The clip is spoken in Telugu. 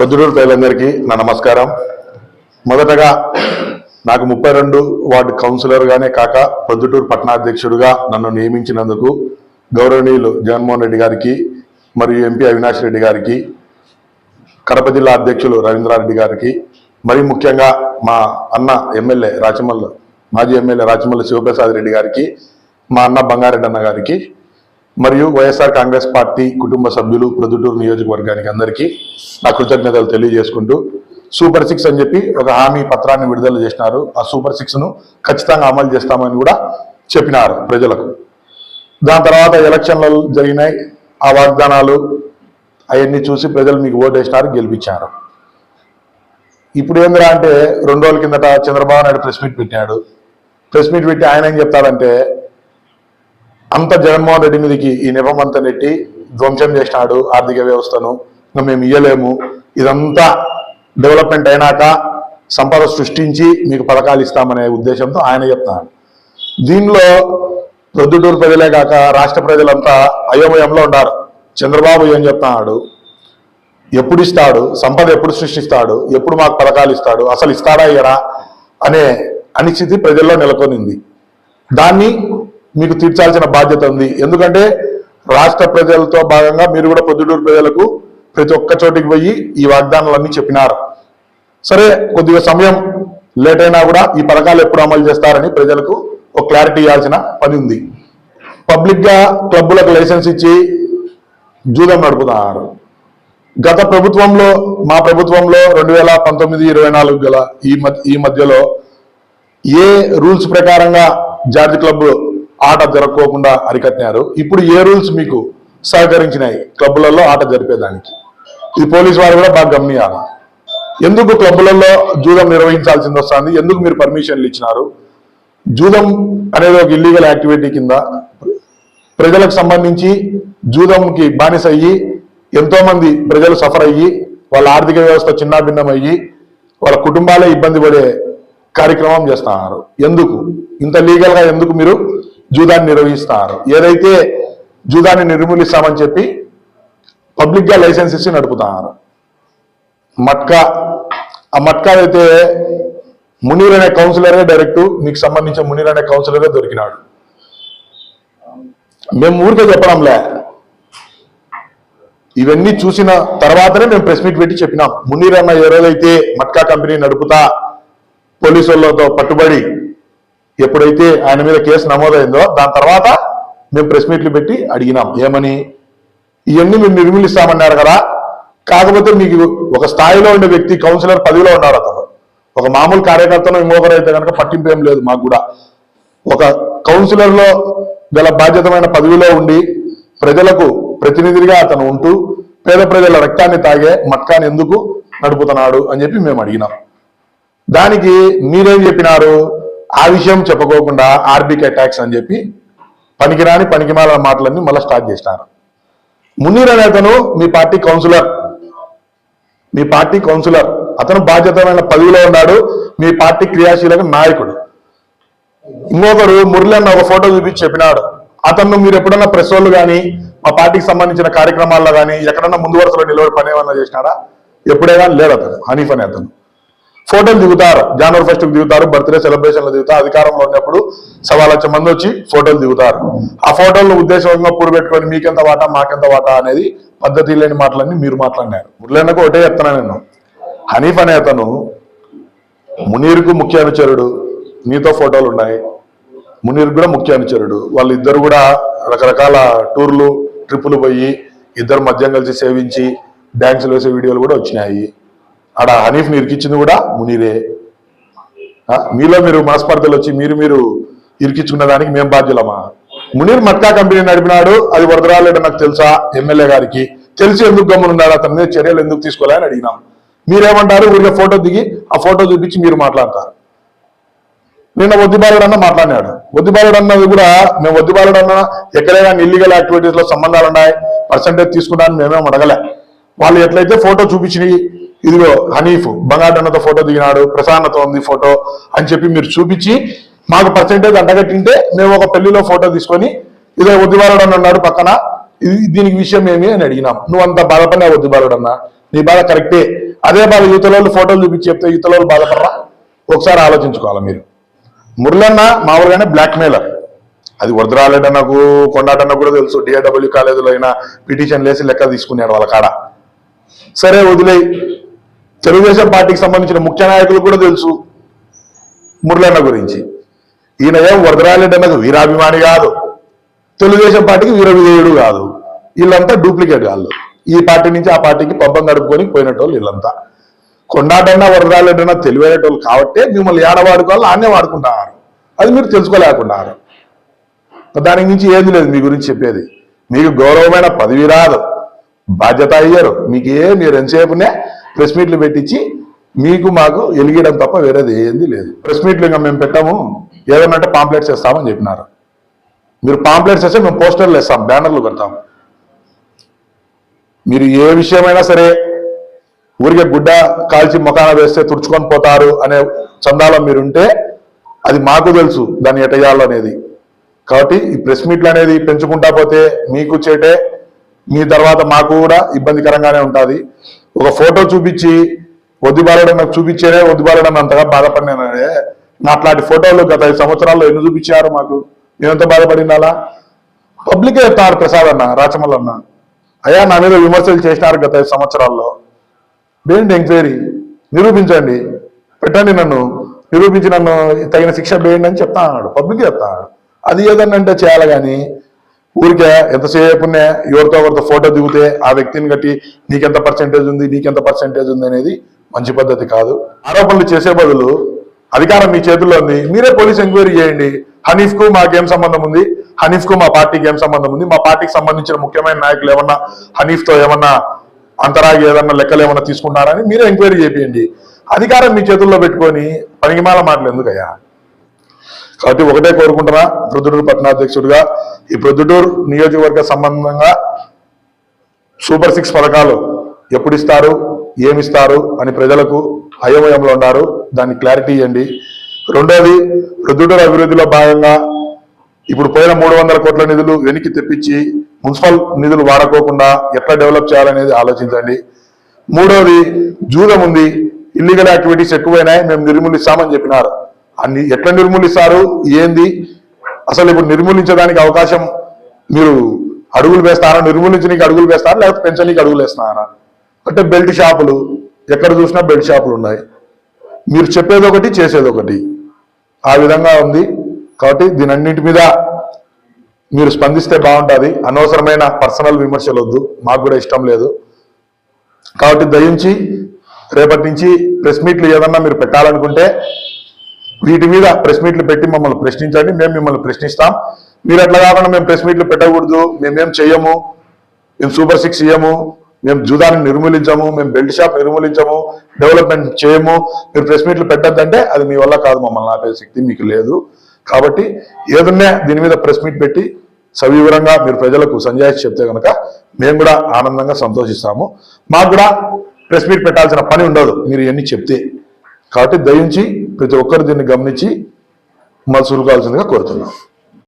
ప్రొద్దుటూరు ప్రజలందరికీ నా నమస్కారం. మొదటగా నాకు ముప్పై రెండు వార్డు కౌన్సిలర్గానే కాక ప్రొద్దుటూరు పట్టణాధ్యక్షుడిగా నన్ను నియమించినందుకు గౌరవనీయులు జగన్మోహన్ రెడ్డి గారికి మరియు ఎంపీ అవినాష్ రెడ్డి గారికి కడప జిల్లా అధ్యక్షులు రవీంద్రారెడ్డి గారికి మరి ముఖ్యంగా మా అన్న ఎమ్మెల్యే రాచమల్ల మాజీ ఎమ్మెల్యే రాచమల్లి శివప్రసాద్ రెడ్డి గారికి మా అన్న బంగారెడ్డి అన్న గారికి మరియు వైఎస్ఆర్ కాంగ్రెస్ పార్టీ కుటుంబ సభ్యులు ప్రొద్దుటూరు నియోజకవర్గానికి అందరికీ నా కృతజ్ఞతలు తెలియజేసుకుంటూ సూపర్ సిక్స్ అని చెప్పి ఒక హామీ పత్రాన్ని విడుదల చేసినారు. ఆ సూపర్ సిక్స్ను ఖచ్చితంగా అమలు చేస్తామని కూడా చెప్పినారు ప్రజలకు. దాని తర్వాత ఎలక్షన్లు జరిగినాయి. ఆ వాగ్దానాలు అవన్నీ చూసి ప్రజలు మీకు ఓటు వేసినారు గెలిపించారు. ఇప్పుడు ఏందిరా అంటే రెండు రోజుల కిందట చంద్రబాబు నాయుడు ప్రెస్ మీట్ పెట్టాడు ప్రెస్ మీట్ పెట్టి ఆయన ఏం చెప్తాడంటే అంత జగన్మోహన్ రెడ్డి మీదకి ఈ నిపమంతా నెట్టి ధ్వంసం చేసినాడు ఆర్థిక వ్యవస్థను. ఇంకా మేము ఇయ్యలేము. ఇదంతా డెవలప్మెంట్ అయినాక సంపద సృష్టించి మీకు పథకాలు ఇస్తామనే ఉద్దేశంతో ఆయన చెప్తాడు దీనిలో ప్రొద్దుటూరు ప్రజలే కాక రాష్ట్ర ప్రజలంతా అయోమయంలో ఉన్నారు. చంద్రబాబు ఏం చెప్తున్నాడు? ఎప్పుడు ఇస్తాడు? సంపద ఎప్పుడు సృష్టిస్తాడు? ఎప్పుడు మాకు పథకాలు ఇస్తాడు? అసలు ఇస్తాడా ఇయ్యరా అనే అనిశ్చితి ప్రజల్లో నెలకొనింది. దాన్ని మీకు తీర్చాల్సిన బాధ్యత ఉంది. ఎందుకంటే రాష్ట్ర ప్రజలతో భాగంగా మీరు కూడా పొద్దుటూరు ప్రజలకు ప్రతి ఒక్క చోటికి పోయి ఈ వాగ్దానాలన్నీ చెప్పినారు. సరే కొద్దిగా సమయం లేట్ అయినా కూడా ఈ పథకాలు ఎప్పుడు అమలు చేస్తారని ప్రజలకు ఒక క్లారిటీ ఇవ్వాల్సిన పని ఉంది. పబ్లిక్గా క్లబ్బులకు లైసెన్స్ ఇచ్చి జూదం నడుపుతున్నారు. గత ప్రభుత్వంలో మా ప్రభుత్వంలో రెండు వేల పంతొమ్మిది ఇరవై నాలుగు గల ఈ మధ్య ఈ మధ్యలో ఏ రూల్స్ ప్రకారంగా జార్జ్ క్లబ్ ఆట జరగకోకుండా అరికట్టినారు. ఇప్పుడు ఏ రూల్స్ మీకు సహకరించినాయి? క్లబ్బులలో ఆట జరిపేదానికి. ఇది పోలీసు వారు కూడా బాగా గమనియాలి? ఎందుకు క్లబ్బులలో జూదం నిర్వహించాల్సింది వస్తుంది? ఎందుకు మీరు పర్మిషన్లు ఇచ్చినారు? జూదం అనేది ఒక ఇల్లీగల్ యాక్టివిటీ కింద ప్రజలకు సంబంధించి జూదంకి బానిస అయ్యి ఎంతో మంది ప్రజలు సఫర్ అయ్యి వాళ్ళ ఆర్థిక వ్యవస్థ చిన్నాభిన్నం అయ్యి వాళ్ళ కుటుంబాలే ఇబ్బంది పడే కార్యక్రమం చేస్తున్నారు. ఎందుకు? ఇంత లీగల్గా ఎందుకు మీరు జూదాన్ని నిర్వహిస్తున్నారు ఏదైతే జూదాన్ని నిర్మూలిస్తామని చెప్పి పబ్లిక్గా లైసెన్స్ ఇచ్చి నడుపుతున్నారు మట్కా ఆ మట్కా అయితే మునీర్ అనే కౌన్సిలరే డైరెక్ట్ మీకు సంబంధించిన మునీర్ అనే కౌన్సిలరే దొరికినాడు. మేము ఊరికే చెప్పడంలే. ఇవన్నీ చూసిన తర్వాతనే మేము ప్రెస్ మీట్ పెట్టి చెప్పినాం. మునీర్ అన్న ఎవరైతే మట్కా కంపెనీ నడుపుతా పోలీసు వాళ్ళతో పట్టుబడి ఎప్పుడైతే ఆయన మీద కేసు నమోదైందో దాని తర్వాత మేము ప్రెస్ మీట్లు పెట్టి అడిగినాం ఏమని? ఇవన్నీ మేము నిర్మూలిస్తామన్నారు కదా. కాకపోతే మీకు ఒక స్థాయిలో ఉండే వ్యక్తి కౌన్సిలర్ పదవిలో ఉన్నారు అతను. ఒక మామూలు కార్యకర్తను ఇంకొకరు అయితే కనుక పట్టింపు ఏం లేదు మాకు కూడా. ఒక కౌన్సిలర్లో గల బాధ్యతమైన పదవిలో ఉండి ప్రజలకు ప్రతినిధిగా అతను ఉంటూ పేద ప్రజల రక్తాన్ని తాగే మట్కాన్ని ఎందుకు నడుపుతున్నాడు అని చెప్పి మేము అడిగినాం. దానికి మీరేం చెప్పినారు? ఆ విషయం చెప్పుకోకుండా ఆర్బికే ట్యాక్స్ అని చెప్పి పనికిరాని పనికిమాల మాటలన్నీ మళ్ళీ స్టార్ట్ చేసినారు. మునీర్ అనే అతను మీ పార్టీ కౌన్సిలర్. మీ పార్టీ కౌన్సిలర్. అతను బాధ్యతమైన పదవిలో ఉన్నాడు. మీ పార్టీ క్రియాశీలక నాయకుడు. ఇంకొకడు మురళి అన్న ఒక ఫోటో చూపించి చెప్పినాడు. అతను మీరు ఎప్పుడన్నా ప్రెస్ వాళ్ళు కానీ మా పార్టీకి సంబంధించిన కార్యక్రమాల్లో కానీ ఎక్కడన్నా ముందు వరుసలో నిలబడి పని ఏమన్నా చేసినాడా? ఎప్పుడే కానీ లేడు అతను. హనీఫ్ అనే అతను. ఫోటోలు దిగుతారు. జనవరి ఫస్ట్ దిగుతారు బర్త్డే సెలబ్రేషన్లు దిగుతారు అధికారంలో ఉన్నప్పుడు సవా లక్ష మంది వచ్చి ఫోటోలు దిగుతారు. ఆ ఫోటోలను ఉద్దేశంగా పూరు పెట్టుకొని మీకెంత వాటా మాకెంత వాటా అనేది పద్ధతి లేని మాటలన్నీ మీరు మాట్లాడినారు. మురళన్నకు ఒకటే చెప్తున్నా నేను. హనీఫ్ అనే అతను మునీర్కు ముఖ్య అనుచరుడు నీతో ఫోటోలు ఉన్నాయి. మునీర్ కూడా ముఖ్య అనుచరుడు. వాళ్ళిద్దరు కూడా రకరకాల టూర్లు ట్రిప్పులు పోయి ఇద్దరు మద్యం కలిసి సేవించి డ్యాన్సులు వేసే వీడియోలు కూడా వచ్చినాయి. ఆడ హనీఫ్ ఇరికిచ్చింది కూడా మునీరే. మీలో మీరు మనస్పర్ధలు వచ్చి మీరు మీరు ఇరికించుకున్న దానికి మేము బాధ్యులమా? మునీర్ మట్కా కంపెనీ నడిపినాడు అది వరదరాలేడు నాకు తెలుసా ఎమ్మెల్యే గారికి. తెలిసి ఎందుకు గమ్మునున్నాడు అతని? మీద చర్యలు ఎందుకు తీసుకోలేని అడిగినాం. మీరేమంటారు? ఊరికే ఫోటో దిగి ఆ ఫోటో చూపించి మీరు మాట్లాడతారు. నిన్న వద్దిబాలుడు అన్న మాట్లాడినాడు. వద్దిబాలుడు అన్నది కూడా మేము వద్దిబాలుడు అన్న ఎక్కడైనా ఇల్లీగల్ యాక్టివిటీస్లో సంబంధాలు ఉన్నాయి పర్సంటేజ్ తీసుకున్నాను మేమేం అడగలే. వాళ్ళు ఎట్లయితే ఫోటో చూపించినవి ఇదిగో హనీఫ్ బంగాటన్నతో ఫోటో దిగినాడు ప్రసాన్నతో ఉంది ఫోటో అని చెప్పి మీరు చూపించి మాకు పర్సంటేజ్ అంటగట్టింటే మేము ఒక పెళ్ళిలో ఫోటో తీసుకొని ఇదే వద్దిబాలుడు అని అన్నాడు పక్కన ఇది దీనికి విషయం ఏమి అని అడిగినాం. నువ్వు అంత బాధపడినా వద్దిబాలుడు అన్న నీ బాధ కరెక్టే అదే బాధ యువతలోళ్ళు ఫోటోలు చూపించి చెప్తే యువతలోళ్ళు బాధపడరా? ఒకసారి ఆలోచించుకోవాలి మీరు. మురళన్న మామూలుగానే బ్లాక్ మెయిలర్ అది వరదరాలేడన్నకు కొండాటన్న కూడా తెలుసు. డిఏడబ్ల్యూ కాలేజీలో అయినా పిటిషన్ లేసి లెక్క తీసుకున్నాడు వాళ్ళ కాడ. సరే వదిలే తెలుగుదేశం పార్టీకి సంబంధించిన ముఖ్య నాయకులు కూడా తెలుసు మురళన్న గురించి. ఈయన ఏం వరదరాలేడు అన్నకు వీరాభిమాని కాదు. తెలుగుదేశం పార్టీకి వీర విధేయుడు కాదు. వీళ్ళంతా డూప్లికేట్ వాళ్ళు ఈ పార్టీ నుంచి ఆ పార్టీకి పబ్బం గడుపుకొని పోయినటోళ్ళు వీళ్ళంతా. కొండాటన్నా వరదరాలేడన్నా తెలివైనటోళ్ళు కాబట్టే మిమ్మల్ని ఏడవాడుకోవాలి ఆన్నే వాడుకుంటున్నారు. అది మీరు తెలుసుకోలేకున్నారు. దానికి మించి ఏది లేదు మీ గురించి చెప్పేది. మీకు గౌరవమైన పదవి రాదు. బాధ్యత అయ్యారు. మీకు ఏ మీరు ఎంతసేపునే ప్రెస్ మీట్లు పెట్టించి మీకు మాకు ఎలిగడం తప్ప వేరేది ఏంది లేదు. ప్రెస్ మీట్లు ఇంకా మేము పెట్టాము. ఏదన్నా అంటే పాంప్లెట్స్ వేస్తామని చెప్పినారు. మీరు పాంప్లెట్స్ వేస్తే మేము పోస్టర్లు వేస్తాం బ్యానర్లు పెడతాం. మీరు ఏ విషయమైనా సరే ఊరికే గుడ్డ కాల్చి మొఖాన వేస్తే తుడుచుకొని పోతారు అనే చందాలో మీరుంటే అది మాకు తెలుసు దాన్ని ఎటయ్యాలో అనేది. కాబట్టి ఈ ప్రెస్ మీట్లు అనేది పెంచుకుంటా పోతే మీకు చేటే మీ తర్వాత మాకు కూడా ఇబ్బందికరంగానే ఉంటుంది. ఒక ఫోటో చూపించి వద్దుబాలడం నాకు చూపించేనే వద్దుబాలడం అంతగా బాధపడినానే అట్లాంటి ఫోటోలు గత ఐదు సంవత్సరాల్లో ఎన్ని చూపించారు మాకు? మేమెంత బాధపడినాలా? పబ్లికే చెప్తారు ప్రసాద్ అన్న రాచమల్ అన్న. అయ్యా నా మీద విమర్శలు చేసినారు గత ఐదు సంవత్సరాల్లో. వేయండి ఎంక్వైరీ నిరూపించండి. పెట్టండి నన్ను. నిరూపించి నన్ను తగిన శిక్ష వేయండి అని చెప్తా అన్నాడు. పబ్లిక్ చెప్తా అది ఏదన్నంటే చేయాలి కానీ ఊరికే ఎంతసేపునే ఎవరితో ఒకరితో ఫోటో దిగితే ఆ వ్యక్తిని కట్టి నీకెంత పర్సెంటేజ్ ఉంది నీకెంత పర్సెంటేజ్ ఉంది అనేది మంచి పద్ధతి కాదు. ఆరోపణలు చేసే బదులు అధికారం మీ చేతుల్లో ఉంది మీరే పోలీస్ ఎంక్వైరీ చేయండి. హనీఫ్కు మాకేం సంబంధం ఉంది? హనీఫ్కు మా పార్టీకి ఏం సంబంధం ఉంది? మా పార్టీకి సంబంధించిన ముఖ్యమైన నాయకులు ఏమన్నా హనీఫ్తో ఏమన్నా అంతరాగి ఏదన్నా లెక్కలు ఏమన్నా తీసుకున్నారని మీరే ఎంక్వైరీ చేయండి. అధికారం మీ చేతుల్లో పెట్టుకొని పనికిమాల మాటలు ఎందుకయ్యా? కాబట్టి ఒకటే కోరుకుంటున్నా ప్రొద్దుటూరు పట్టణాధ్యక్షుడిగా. ఈ ప్రొద్దుటూరు నియోజకవర్గ సంబంధంగా సూపర్ సిక్స్ పథకాలు ఎప్పుడు ఇస్తారు ఏమిస్తారు అని ప్రజలకు అయోమయంలో ఉన్నారు. దాన్ని క్లారిటీ ఇవ్వండి. రెండోది ప్రొద్దుటూరు అభివృద్ధిలో భాగంగా ఇప్పుడు పోయిన మూడు వందల కోట్ల నిధులు వెనక్కి తెప్పించి మున్సిపల్ నిధులు వాడుకోకుండా ఎట్లా డెవలప్ చేయాలనేది ఆలోచించండి. మూడోది జూదం ఉంది ఇల్లీగల్ యాక్టివిటీస్ ఎక్కువైనాయి మేము నిర్మూలిస్తామని చెప్పినారు. అన్ని ఎట్లా నిర్మూలిస్తారు? ఏంది? అసలు ఇప్పుడు నిర్మూలించడానికి అవకాశం మీరు అడుగులు వేస్తారా? నిర్మూలించడానికి అడుగులు వేస్తారా? లేకపోతే పెంచడానికి అడుగులు వేస్తున్నారా? అంటే బెల్ట్ షాపులు ఎక్కడ చూసినా బెల్ట్ షాపులు ఉన్నాయి. మీరు చెప్పేది ఒకటి చేసేది ఒకటి. ఆ విధంగా ఉంది. కాబట్టి దీని అన్నింటి మీద మీరు స్పందిస్తే బాగుంటుంది. అనవసరమైన పర్సనల్ విమర్శలు వద్దు మాకు కూడా ఇష్టం లేదు. కాబట్టి దయించి రేపటి నుంచి ప్రెస్ మీట్లు ఏదన్నా మీరు పెట్టాలనుకుంటే వీటి మీద ప్రెస్ మీట్లు పెట్టి మమ్మల్ని ప్రశ్నించండి మేము మిమ్మల్ని ప్రశ్నిస్తాం. మీరు అట్లా కాకుండా మేము ప్రెస్ మీట్లు పెట్టకూడదు మేమేం చెయ్యము. మేము సూపర్ సిక్స్ ఇయ్యము మేము జూదాన్ని నిర్మూలించము మేము బెల్ట్ షాప్ నిర్మూలించము డెవలప్మెంట్ చేయము. మీరు ప్రెస్ మీట్లు పెట్టద్దంటే అది మీ వల్ల కాదు మమ్మల్ని ఆపే శక్తి మీకు లేదు. కాబట్టి ఏదన్నా దీని మీద ప్రెస్ మీట్ పెట్టి సవివరంగా మీరు ప్రజలకు సంజాయిషి చెప్తే కనుక మేము కూడా ఆనందంగా సంతోషిస్తాము. మాకు కూడా ప్రెస్ మీట్ పెట్టాల్సిన పని ఉండదు మీరు ఇవన్నీ చెప్తే. కాబట్టి దయించి ప్రతి ఒక్కరు దీన్ని గమనించి మలుసులు కావాల్సిందిగా కోరుతున్నాం.